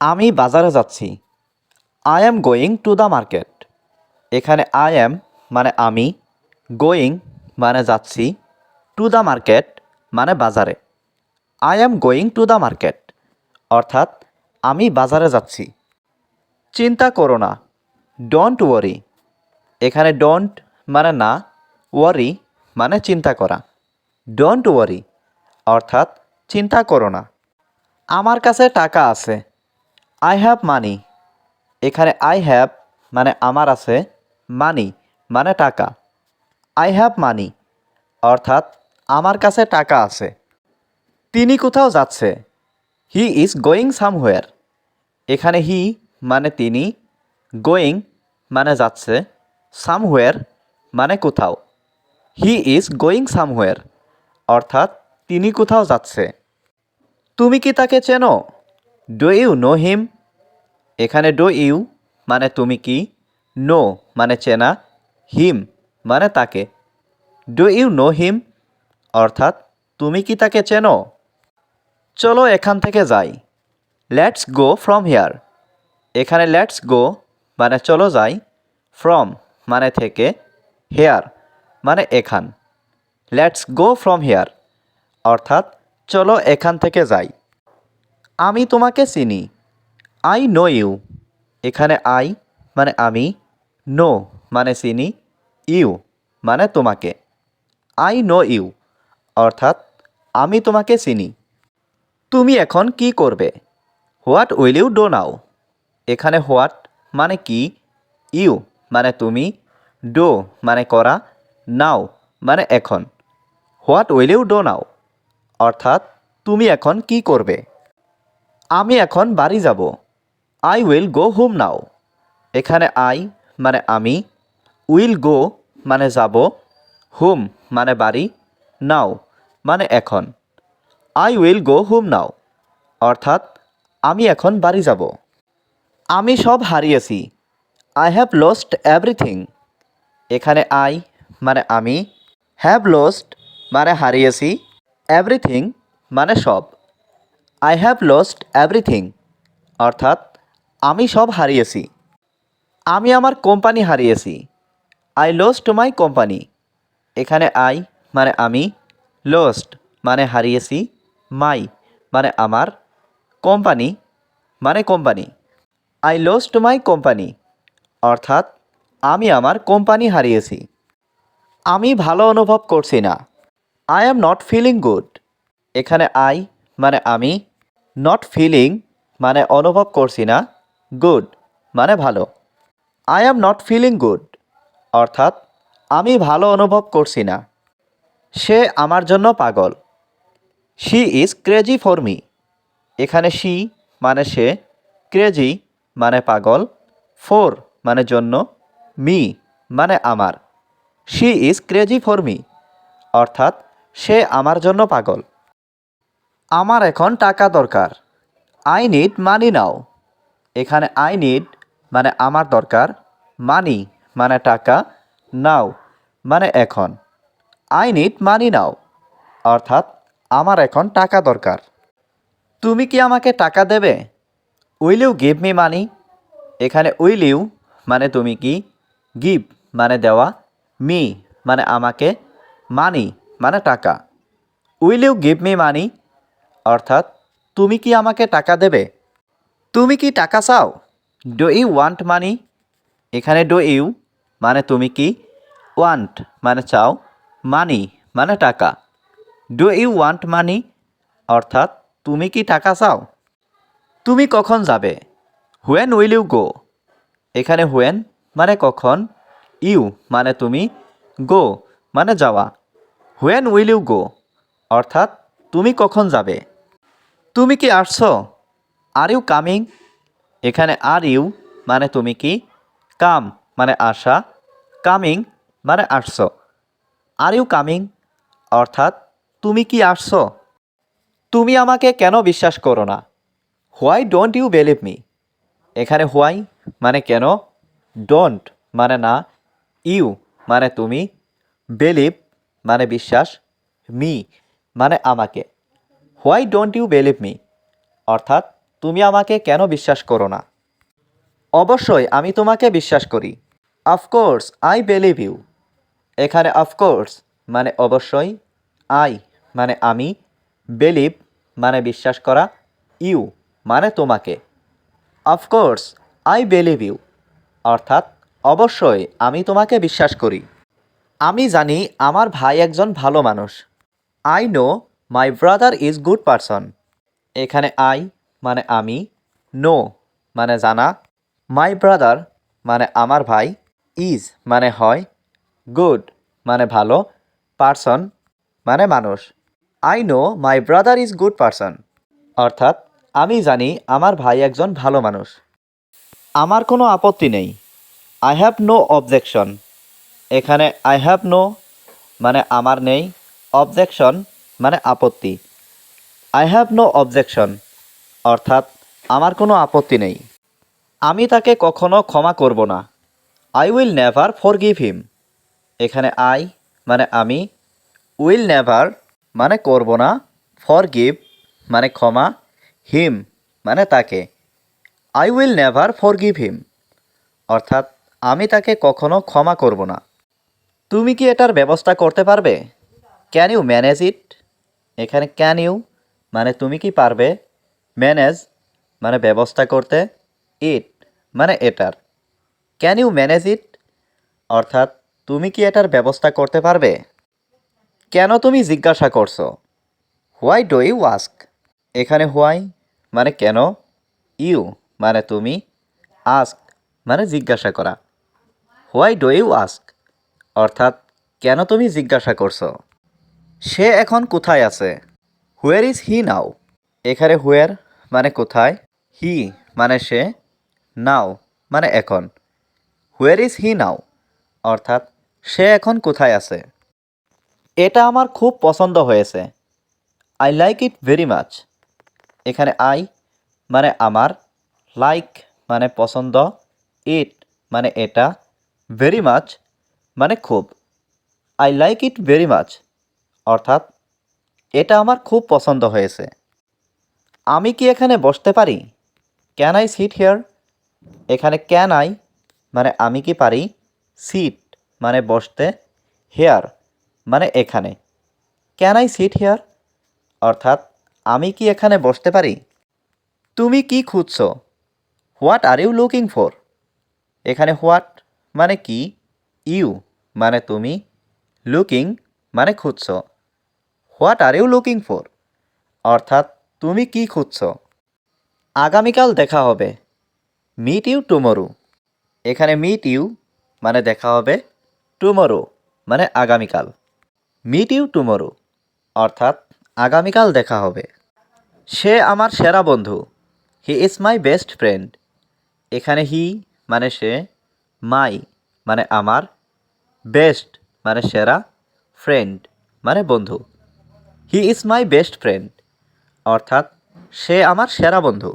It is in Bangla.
আমি বাজারে যাচ্ছি। I am going to the market এখানে আই অ্যাম মানে আমি গোয়িং মানে যাচ্ছি। টু দ্য মার্কেট মানে বাজারে। I am going to the market অর্থাৎ আমি বাজারে যাচ্ছি। চিন্তা করো না। ডোন্ট ওয়ারি এখানে ডোন্ট মানে না ওয়ারি মানে চিন্তা করা। ডোন্ট ওয়ারি অর্থাৎ চিন্তা করো না। আমার কাছে টাকা আছে। আই হ্যাভ মানি এখানে আই হ্যাভ মানে আমার আছে মানি মানে টাকা। আই হ্যাভ মানি অর্থাৎ আমার কাছে টাকা আছে। তিনি কোথাও যাচ্ছে। হি ইজ গোয়িং সামহোয়ার এখানে হি মানে তিনি গোয়িং মানে যাচ্ছে সামহোয়ার মানে কোথাও। হি ইজ গোয়িং সামহোয়ার অর্থাৎ তিনি কোথাও যাচ্ছে। তুমি কি তাকে চেনো? ডো ইউ নো হিম এখানে ডো ইউ মানে তুমি কি, নো মানে চেনা, হিম মানে তাকে। Do you know him? অর্থাৎ তুমি কি তাকে চেনো? চলো এখান থেকে যাই। Let's go from here. এখানে লেটস গো মানে চলো যাই। ফ্রম মানে থেকে। হেয়ার মানে এখান। Let's go from here. অর্থাৎ চলো এখান থেকে যাই। আমি তোমাকে চিনি। আই নো ইউ এখানে আই মানে আমি নো মানে চিনি ইউ মানে তোমাকে। আই নো ইউ অর্থাৎ আমি তোমাকে চিনি। তুমি এখন কি করবে? What will you do now এখানে হোয়াট মানে কি ইউ মানে তুমি ডো মানে করা নাও মানে এখন। What will you do now অর্থাৎ তুমি এখন কি করবে? আমি এখন বাড়ি যাব। I will go home now এখানে আই মানে আমি উইল গো মানে যাব হোম মানে বাড়ি নাও মানে এখন। I will go home now অর্থাৎ আমি এখন বাড়ি যাব। আমি সব হারিয়েছি। আই হ্যাভ লস্ট এভরিথিং এখানে আই মানে আমি হ্যাভ লস্ট মানে হারিয়েছি এভরিথিং মানে সব। আই হ্যাভ লস্ট এভরিথিং অর্থাৎ আমি সব হারিয়েছি। আমি আমার কোম্পানি হারিয়েছি। আই লস্ট মাই কোম্পানি এখানে আই মানে আমি লস্ট মানে হারিয়েছি। মাই মানে আমার কোম্পানি মানে company. I lost my company অর্থাৎ আমি আমার কোম্পানি হারিয়েছি। আমি ভালো অনুভব করছি না। I am not feeling good এখানে আই মানে আমি নট ফিলিং মানে অনুভব করছি না। গুড মানে ভালো। I am not feeling good অর্থাৎ আমি ভালো অনুভব করছি না। সে আমার জন্য পাগল। She is crazy for me এখানে শি মানে সে ক্রেজি মানে পাগল ফোর মানে জন্য মি মানে আমার। She is crazy for me অর্থাৎ সে আমার জন্য পাগল। আমার এখন টাকা দরকার। আই নিড মানি নাও এখানে আই নিড মানে আমার দরকার মানি মানে টাকা নাও মানে এখন। আই নিড মানি নাও অর্থাৎ আমার এখন টাকা দরকার। তুমি কি আমাকে টাকা দেবে? Will you give me money এখানে উইল ইউ মানে তুমি কি? গিভ মানে দেওয়া মি মানে আমাকে মানি মানে টাকা। Will you give me money অর্থাৎ তুমি কি আমাকে টাকা দেবে? তুমি কি টাকা চাও? ডো ইউ ওয়ান্ট মানি এখানে ডো ইউ মানে তুমি কি? ওয়ান্ট মানে চাও। মানি মানে টাকা। ডু ইউ ওয়ান্ট মানি অর্থাৎ তুমি কি টাকা চাও? তুমি কখন যাবে? হুয়েন উইল ইউ গো এখানে হুয়েন মানে কখন? ইউ মানে তুমি গো মানে যাওয়া। হুয়েন উইল ইউ গো অর্থাৎ তুমি কখন যাবে? তুমি কি আসছো? আর ইউ কামিং এখানে আর ইউ মানে তুমি কি? কাম মানে আসা। কামিং মানে আসছো। আর ইউ কামিং অর্থাৎ তুমি কি আসছো? তুমি আমাকে কেন বিশ্বাস করো না? Why don't you believe me এখানে হোয়াই মানে কেন? ডোন্ট মানে না। ইউ মানে তুমি। বিলিভ মানে বিশ্বাস। মি মানে আমাকে। Why don't you believe me অর্থাৎ তুমি আমাকে কেন বিশ্বাস করো না? অবশ্যই আমি তোমাকে বিশ্বাস করি। Of course I believe you এখানে অফকোর্স মানে অবশ্যই আই মানে আমি বিলিভ মানে বিশ্বাস করা ইউ মানে তোমাকে। অফকোর্স আই বিলিভ ইউ অর্থাৎ অবশ্যই আমি তোমাকে বিশ্বাস করি। আমি জানি আমার ভাই একজন ভালো মানুষ। I know my brother is good person এখানে আই মানে আমি নো মানে জানা মাই ব্রাদার মানে আমার ভাই ইজ মানে হয় গুড মানে ভালো পারসন মানে মানুষ I know my brother is good person অর্থাৎ আমি জানি আমার ভাই একজন ভালো মানুষ। আমার কোনো আপত্তি নেই আই হ্যাভ নো অবজেকশন এখানে আই হ্যাভ নো মানে আমার নেই অবজেকশন মানে আপত্তি আই হ্যাভ নো অবজেকশন অর্থাৎ আমার কোনো আপত্তি নেই। আমি তাকে কখনো ক্ষমা করব না। I will never forgive him এখানে আই মানে আমি। উইল নেভার মানে করব না। ফর গিভ মানে ক্ষমা। হিম মানে তাকে। I will never forgive him অর্থাৎ আমি তাকে কখনো ক্ষমা করব না। তুমি কি এটার ব্যবস্থা করতে পারবে? ক্যান ইউ ম্যানেজ ইট এখানে ক্যান ইউ মানে তুমি কি পারবে? ম্যানেজ মানে ব্যবস্থা করতে ইট মানে এটার। ক্যান ইউ ম্যানেজ ইট অর্থাৎ, তুমি কি এটার ব্যবস্থা করতে পারবে? কেন তুমি জিজ্ঞাসা করছ? হোয়াই ডো ইউ আস্ক এখানে হোয়াই মানে কেন? ইউ মানে তুমি আস্ক মানে জিজ্ঞাসা করা। হোয়াই ডো ইউ আস্ক অর্থাৎ, কেন তুমি জিজ্ঞাসা করছ? সে এখন কোথায় আছে? হুয়ার ইজ হি নাও এখানে হুয়ার মানে কোথায়? হি মানে সে নাও মানে এখন। হুয়ার ইজ হি নাও অর্থাৎ সে এখন কোথায় আছে? এটা আমার খুব পছন্দ হয়েছে। I like it very much এখানে আই মানে আমার লাইক মানে পছন্দ ইট মানে এটা ভেরি মাচ মানে খুব। I like it very much অর্থাৎ এটা আমার খুব পছন্দ হয়েছে। আমি কি এখানে বসতে পারি? ক্যান আই সিট হেয়ার এখানে ক্যান আই মানে আমি কি পারি? সিট মানে বসতে। হেয়ার মানে এখানে। ক্যান আই সিট হেয়ার অর্থাৎ আমি কি এখানে বসতে পারি? তুমি কি খুঁজছো? What are you looking for এখানে হোয়াট মানে কি? ইউ মানে তুমি। লুকিং মানে খুঁজছো। What are you looking for অর্থাৎ তুমি কি খুঁজছ? আগামীকাল দেখা হবে। মিট ইউ টুমরো এখানে মিট ইউ মানে দেখা হবে টুমরো মানে আগামীকাল। মিট ইউ টুমরো অর্থাৎ আগামীকাল দেখা হবে। সে আমার সেরা বন্ধু। He is my best friend এখানে হি মানে সে মাই মানে আমার বেস্ট মানে সেরা ফ্রেন্ড মানে বন্ধু। He is my best friend অর্থাৎ সে আমার সেরা বন্ধু।